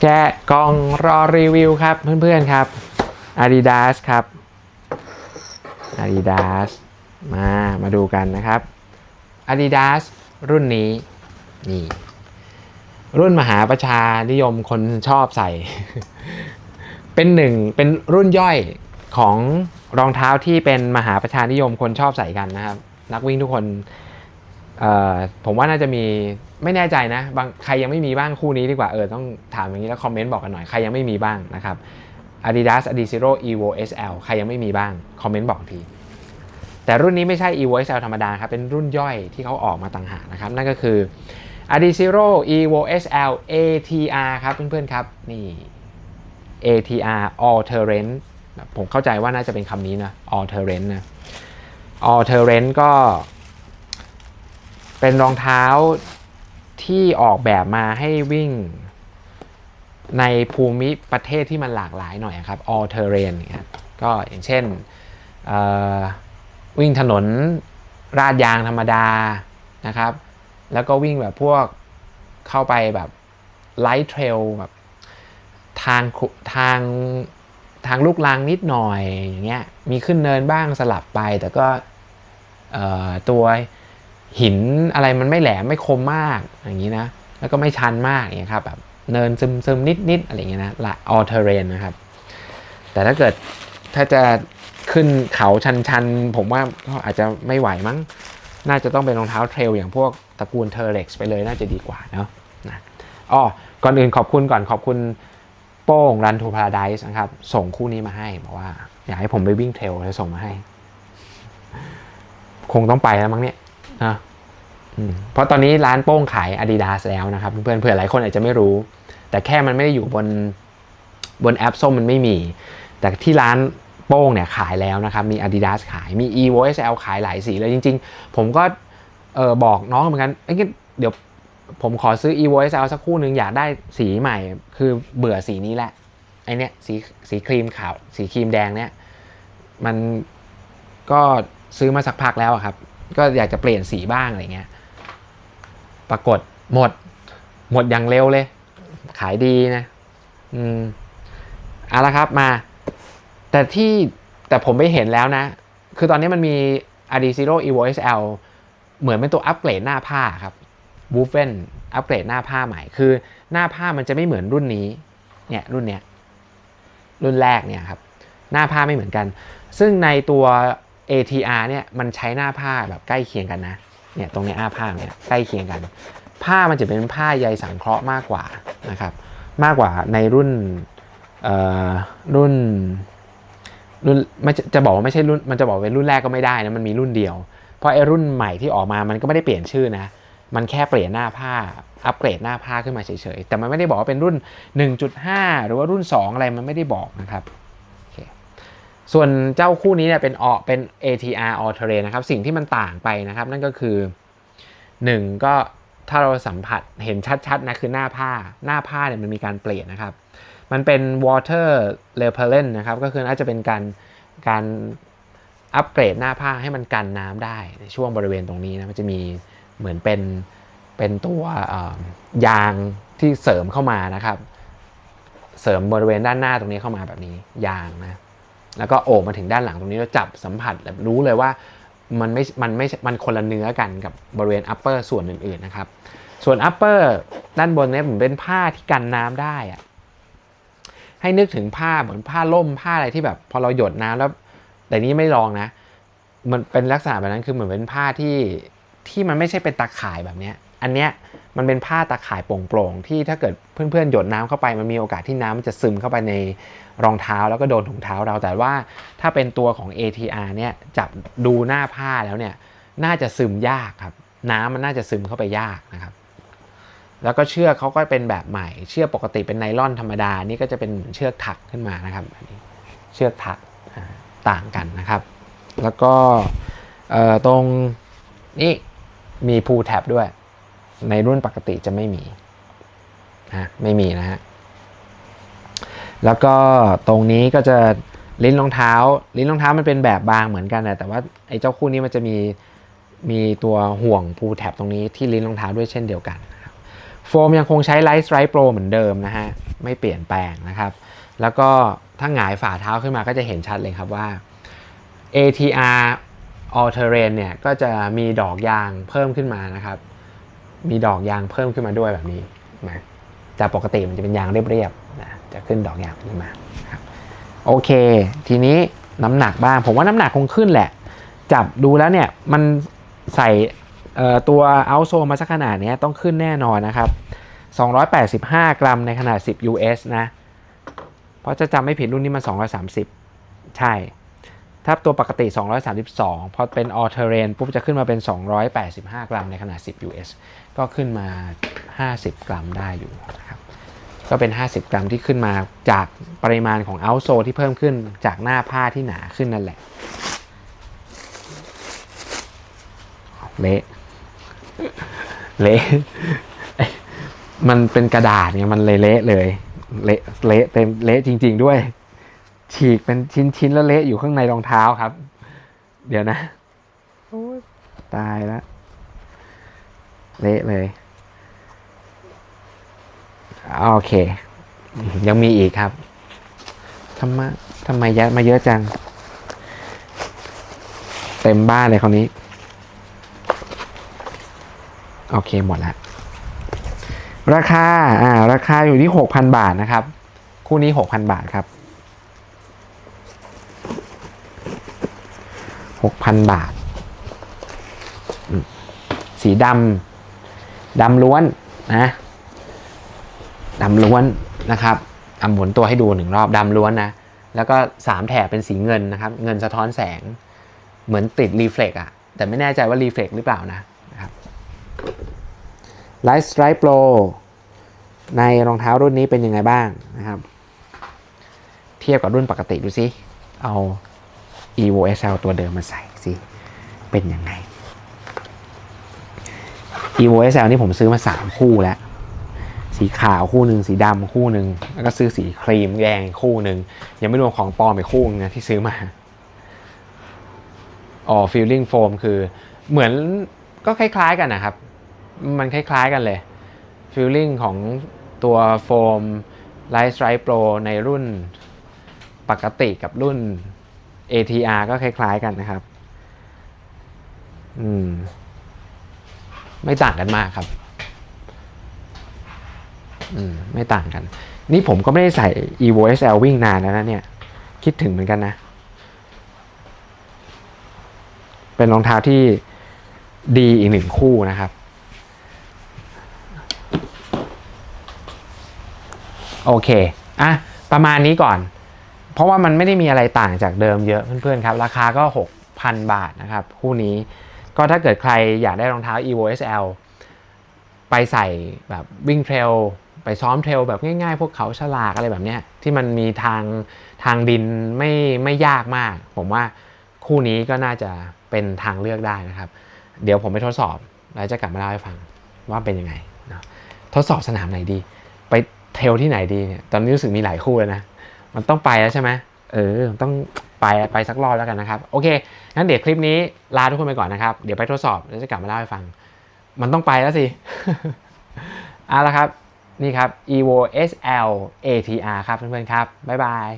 แกะกล่องรอรีวิวครับเพื่อนๆครับ Adidas ครับ Adidas มามาดูกันนะครับ Adidas รุ่นนี้นี่ รุ่นมหาประชานิยมคนชอบใส่ เป็นหนึ่งเป็นรุ่นย่อยของรองเท้าที่เป็นมหาประชานิยมคนชอบใส่กันนะครับ นักวิ่งทุกคน ผมว่าน่าจะมีไม่แน่ใจนะบางใครยังไม่มีบ้างคู่นี้ดีกว่าเออต้องถามอย่างนี้แล้วคอมเมนต์บอกกันหน่อยใครยังไม่มีบ้างนะครับ Adidas Adizero Evo SL ใครยังไม่มีบ้างคอมเมนต์บอกที แต่รุ่นนี้ไม่ใช่ Evo SL ธรรมดาครับเป็นรุ่นย่อยที่เขาออกมาต่างหากนะครับ นั่นก็คือ Adizero Evo SL ATR ครับเพื่อนๆครับนี่ ATR All Terrain ผมเข้าใจว่าน่าจะเป็นคำนี้นะ All Terrain นะ All Terrain ก็ เป็นรองเท้าที่ออกแบบมาให้วิ่งในภูมิประเทศที่มันหลากหลายหน่อยครับ all terrain ครับก็อย่างเช่นวิ่งถนนราดยางธรรมดานะครับ แล้วก็วิ่งแบบพวกเข้าไปแบบไลท์เทรลแบบทางทางทางลูกลังนิดหน่อยอย่างเงี้ยมีขึ้นเนินบ้างสลับไปแต่ก็ตัว หินอะไรมันไม่แหลมไม่คมมากอย่างนี้นะแล้วก็ไม่ชันมากอย่างเงี้ยครับแบบเนินซึมซึมนิดนิดๆอะไรเงี้ยนะละ all terrain นะครับ แต่ถ้าเกิดถ้าจะขึ้นเขาชันๆผมว่าก็อาจจะไม่ไหวมั้ง น่าจะต้องเป็นรองเท้าเทรลอย่างพวกตระกูลเทอร์เล็กซ์ไปเลยน่าจะดีกว่าเนาะนะอ๋อก่อนอื่นขอบคุณก่อนขอบคุณโป้ง Run to Paradise นะครับ ส่งคู่นี้มาให้บอกว่า อยากให้ผมไปวิ่งเทรลเลยส่งมาให้ คงต้องไปแล้วมั้งเนี่ย นะเพราะตอนนี้ร้านโป้งขาย Adidas แล้วนะครับเพื่อนๆเผื่อหลายคนอาจจะไม่รู้ แต่แค่มันไม่ได้อยู่บนบนแอปส้มมันไม่มี แต่ที่ร้านโป้งเนี่ยขายแล้วนะครับ มี Adidas ขายมี Evo SL ขายหลายสีเลยจริง ๆ ผมก็เออบอกน้องเหมือนกันเอ้ยเดี๋ยวผมขอซื้อ Evo SL สักคู่หนึ่งอยากได้สีใหม่ คือเบื่อสีนี้แหละไอเนี้ยสีสีครีมขาว สีครีมแดงเนี่ยมันก็ซื้อมาสักพักแล้วครับ ก็อยากจะเปลี่ยนสีบ้างอะไรเงี้ย ปรากฏหมด หมดอย่างเร็วเลย ขายดีนะ อืมเอาละครับมา แต่ที่แต่ผมไปเห็นแล้วนะ คือตอนนี้มันมี Adizero Evo SL เหมือนเป็นตัวอัปเกรดหน้าผ้าครับ w o o f e n อัปเกรดหน้าผ้าใหม่ คือหน้าผ้ามันจะไม่เหมือนรุ่นนี้ เนี่ยรุ่นเนี้ยรุ่นแรกเนี่ยครับ หน้าผ้าไม่เหมือนกัน ซึ่งในตัว ATR เนี่ยมันใช้หน้าผ้าแบบใกล้เคียงกันนะเนี่ยตรงนี้อ้าผ้าเนี่ยใกล้เคียงกัน ผ้ามันจะเป็นผ้าใยสังเคราะห์มากกว่านะครับมากกว่าในรุ่นเอ่อรุ่นรุ่นไม่จะบอกว่าไม่ใช่รุ่นมันจะบอกเป็นรุ่นแรกก็ไม่ได้นะมันมีรุ่นเดียว เพราะไอ้รุ่นใหม่ที่ออกมามันก็ไม่ได้เปลี่ยนชื่อนะมันแค่เปลี่ยนหน้าผ้าอัปเกรดหน้าผ้าขึ้นมาเฉยๆแต่มันไม่ได้บอกว่าเป็นรุ่น 1.5 หรือว่ารุ่น 2 อะไรมันไม่ได้บอกนะครับ ส่วนเจ้าคู่นี้เนี่ยเป็นออเป็น ATR All Terrain นะครับ สิ่งที่มันต่างไปนะครับ นั่นก็คือ 1 ก็ถ้าเราสัมผัสเห็นชัดๆนะคือหน้าผ้าหน้าผ้าเนี่ยมันมีการเปลี่ยนนะครับ มันเป็น water repellent นะครับ ก็คือน่าจะเป็นการการอัปเกรดหน้าผ้าให้มันกันน้ำได้ในช่วงบริเวณตรงนี้นะมันจะมีเหมือนเป็นเป็นตัวยางที่เสริมเข้ามานะครับ เสริมบริเวณด้านหน้าตรงนี้เข้ามาแบบนี้ยางนะ แล้วก็โอบมาถึงด้านหลังตรงนี้แล้วจับสัมผัสแบบรู้เลยว่ามันไม่ มันไม่ มันคนละเนื้อกันกับบริเวณ upper ส่วนอื่นๆนะครับ ส่วน upper ด้านบนเนี่ยเหมือนเป็นผ้าที่กันน้ำได้อะให้นึกถึงผ้าเหมือนผ้าล่มผ้าอะไรที่แบบ พอเราหยดน้ำแล้ว แต่นี้ไม่ลองนะ มันเป็นลักษณะแบบนั้นคือเหมือนเป็นผ้าที่ที่มันไม่ใช่เป็นตาข่ายแบบเนี้ย อันเนี้ยมันเป็นผ้าตาข่ายโปร่งๆ ที่ถ้าเกิดเพื่อนๆ หยดน้ำเข้าไปมันมีโอกาสที่น้ำมันจะซึมเข้าไปในรองเท้าแล้วก็โดนถุงเท้าเรา แต่ว่าถ้าเป็นตัวของ ATR เนี่ยจับดูหน้าผ้าแล้วเนี่ยน่าจะซึมยากครับ น้ำมันน่าจะซึมเข้าไปยากนะครับ แล้วก็เชือกเขาก็เป็นแบบใหม่ เชือกปกติเป็นไนล่อนธรรมดา นี่ก็จะเป็นเหมือนเชือกถักขึ้นมานะครับอันนี้เชือกถักต่างกันนะครับ แล้วก็ตรงนี่มีพูแท็บด้วย ในรุ่นปกติจะไม่มีนะไม่มีนะฮะแล้วก็ตรงนี้ก็จะลิ้นรองเท้า ลิ้นรองเท้ามันเป็นแบบบางเหมือนกันนะแต่ว่าไอ้เจ้าคู่นี้มันจะมีมีตัวห่วงพูแท็บตรงนี้ที่ลิ้นรองเท้าด้วยเช่นเดียวกันนะครับโฟมยังคงใช้ไลท์สไตร์โปรเหมือนเดิมนะฮะไม่เปลี่ยนแปลงนะครับ แล้วก็ถ้าหงายฝ่าเท้าขึ้นมาก็จะเห็นชัดเลยครับว่า ATR All Terrain เนี่ยก็จะมีดอกยางเพิ่มขึ้นมานะครับ มีดอกยางเพิ่มขึ้นมาด้วยแบบนี้นะจากปกติมันจะเป็นยางเรียบๆนะจะขึ้นดอกยางขึ้นมาครับโอเค ทีนี้น้ำหนักบ้าง ผมว่าน้ำหนักคงขึ้นแหละ จับดูแล้วเนี่ยมันใส่ตัวเอาโซมาสักขนาดนี้ต้องขึ้นแน่นอนนะครับ 285 กรัมในขนาด 10 US นะ เพราะจะจำไม่ผิดรุ่นนี้มัน 230 ใช่ ถ้าตัวปกติ 232 พอเป็น all terrain ปุ๊บจะขึ้นมาเป็น 285 กรัมในขนาด 10 US ก็ขึ้นมา 50 กรัมได้อยู่นะครับก็เป็น 50 กรัมที่ขึ้นมาจากปริมาณของ outsole ที่เพิ่มขึ้นจากหน้าผ้าที่หนาขึ้นนั่นแหละ เละเละมันเป็นกระดาษเนี่ยมันเลยเละเลย เละเละเต็มเละจริง ๆ ด้วย ฉีกเป็นชิ้นๆแล้วเละอยู่ข้างในรองเท้าครับ เดี๋ยวนะโอ้ยตายแล้วเละเลย โอเค ยังมีอีกครับทำไมทำไมยัดมาเยอะจัง เต็มบ้านเลยคราวนี้ โอเคหมดแล้ว ราคา อ่า ราคาอยู่ที่6,000บาทนะครับ คู่นี้6,000บาทครับ 6,000 บาท สีดำดำล้วนนะดำล้วนนะครับอะหมุนตัวให้ดูหนึ่งรอบดำล้วนนะ แล้วก็สามแถบเป็นสีเงินนะครับ เงินสะท้อนแสง เหมือนติดรีเฟล็กอะแต่ไม่แน่ใจว่ารีเฟล็กหรือเปล่านะนะครับ Light Strike Pro ในรองเท้ารุ่นนี้เป็นยังไงบ้างนะครับ เทียบกับรุ่นปกติดูสิ เอา evo sl ตัวเดิมมาใส่ เป็นยังไง evo sl นี่ผมซื้อมา 3 คู่แล้ว สีขาวคู่หนึ่งสีดำคู่หนึ่งแล้วก็ซื้อสีครีมแดงคู่หนึ่งยังไม่รวมของปลอมไปคู่นึงนะที่ซื้อมาอ๋อ feeling foam คือเหมือนก็คล้ายๆกันนะครับ มันคล้ายๆกันเลย feeling ของตัวโฟม Light Strike Pro ในรุ่นปกติกับรุ่น ATR ก็คล้ายๆกันนะครับ อืม ไม่ต่างกันมากครับ อืม ไม่ต่างกัน นี่ผมก็ไม่ได้ใส่ evo sl วิ่งนานแล้วนะเนี่ย คิดถึงเหมือนกันนะ เป็นรองเท้าที่ดีอีกหนึ่งคู่นะครับ โอเค อะ ประมาณนี้ก่อน เพราะว่ามันไม่ได้มีอะไรต่างจากเดิมเยอะเพื่อนๆครับ ราคาก็ 6,000 บาทนะครับ คู่นี้ ก็ถ้าเกิดใครอยากได้รองเท้า evo sl ไปใส่แบบวิ่งเทรลไปซ้อมเทรลแบบง่ายๆ พวกเขาฉลากอะไรแบบเนี้ยที่มันมีทางทางดินไม่ไม่ยากมาก ผมว่าคู่นี้ก็น่าจะเป็นทางเลือกได้นะครับ เดี๋ยวผมไปทดสอบ แล้วจะกลับมาเล่าให้ฟังว่าเป็นยังไงนะทดสอบสนามไหนดี ไปเทรลที่ไหนดีเนี่ยตอนนี้รู้สึกมีหลายคู่แล้วนะ มันต้องไปแล้วใช่ไหม เออต้องไปไปสักรอบแล้วกันนะครับโอเคงั้นเดี๋ยวคลิปนี้ลาทุกคนไปก่อนนะครับ เดี๋ยวไปทดสอบแล้วจะกลับมาเล่าให้ฟัง มันต้องไปแล้วสิเอาละครับนี่ครับ evo sl atr ครับเพื่อนๆครับบ๊ายบาย